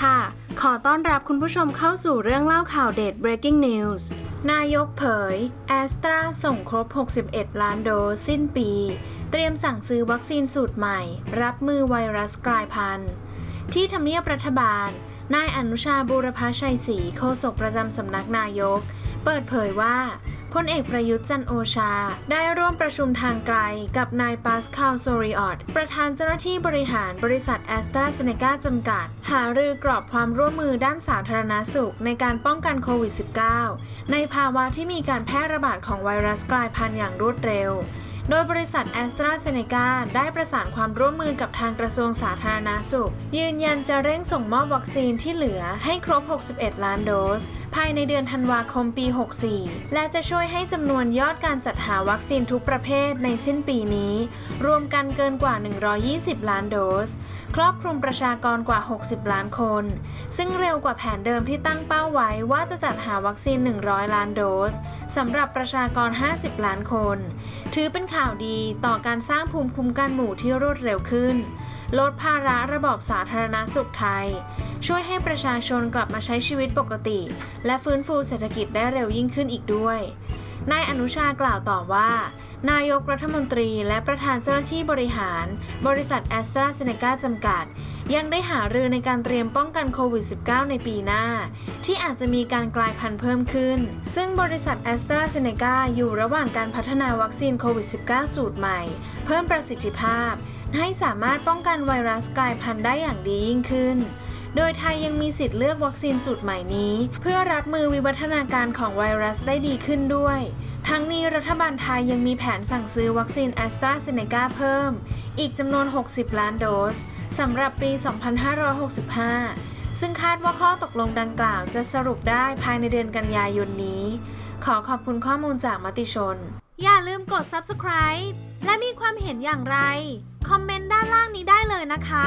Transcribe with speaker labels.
Speaker 1: ค่ะ ขอต้อนรับคุณผู้ชมเข้าสู่เรื่องเล่าข่าวเด็ด breaking news นายกเผย แอสตราส่งครบ 61 ล้านโดสสิ้นปี เตรียมสั่งซื้อวัคซีนสูตรใหม่ รับมือไวรัสกลายพันธุ์ ที่ทำเนียบรัฐบาล นายอนุชาบูรพชัยศรีโฆษกประจำสำนักนายก เปิดเผยว่า พลเอกประยุทธ์จันโอชา ได้ร่วมประชุมทางไกลกับนายปาสคาลโซริออตประธานเจ้าหน้าที่บริหารบริษัทแอสตราเซเนกาจำกัด หารือกรอบความร่วมมือด้านสาธารณาสุขในการป้องกันโควิด -19 ในภาวะที่มีการแพร่ระบาดของไวรัสกลายพันธุ์อย่างรวดเร็ว โดยบริษัทแอสตราเซเนกาได้ประสานความร่วมมือกับทางกระทรวงสาธารณาสุข ยืนยันจะเร่งส่งมอบวัคซีนที่เหลือให้ครบ 61 ล้านโดส ภายในเดือนธันวาคมปี 64 และจะช่วยให้จำนวนยอดการจัดหาวัคซีนทุกประเภทในสิ้นปีนี้ รวมกันเกินกว่า 120 ล้านโดส ครอบคลุมประชากรกว่า 60 ล้านคน ซึ่งเร็วกว่าแผนเดิมที่ตั้งเป้าไว้ว่าจะจัดหาวัคซีน 100 ล้านโดสสำหรับประชากร 50 ล้านคน ถือเป็นข่ข่าวดีต่อการสร้างภูมิคุ้มกันหมู่ที่รวดเร็วขึ้น ลดภาระระบบสาธารณสุขไทย ช่วยให้ประชาชนกลับมาใช้ชีวิตปกติ และฟื้นฟูเศรษฐกิจได้เร็วยิ่งขึ้นอีกด้วย นายอนุชากล่าวต่อว่า นายกรัฐมนตรีและประธานเจ้าหน้าที่บริหาร บริษัทแอสตราเซเนกาจำกัด ยังได้หารือในการเตรียมป้องกันโควิด -19 ในปีหน้า ที่อาจจะมีการกลายพันธุ์เพิ่มขึ้น ซึ่งบริษัทแอสตราเซเนกาอยู่ระหว่างการพัฒนาวัคซีนโควิด -19 สูตรใหม่ เพิ่มประสิทธิภาพ ให้สามารถป้องกันไวรัสกลายพันธุ์ได้อย่างดียิ่งขึ้น โดยไทยยังมีสิทธิ์เลือกวัคซีนสูตรใหม่นี้ เพื่อรับมือวิวัฒนาการของไวรัสได้ดีขึ้นด้วย ทั้งนี้รัฐบาลไทยยังมีแผนสั่งซื้อวัคซีนแอสตราเซเนกาเพิ่ม อีกจำนวน 60 ล้านโดสสำหรับปี 2565 ซึ่งคาดว่าข้อตกลงดังกล่าวจะสรุปได้ภายในเดือนกันยายนนี้ ขอขอบคุณข้อมูลจากมติชน อย่าลืมกด subscribe และมีความเห็นอย่างไร คอมเมนต์ด้านล่างนี้ได้เลยนะคะ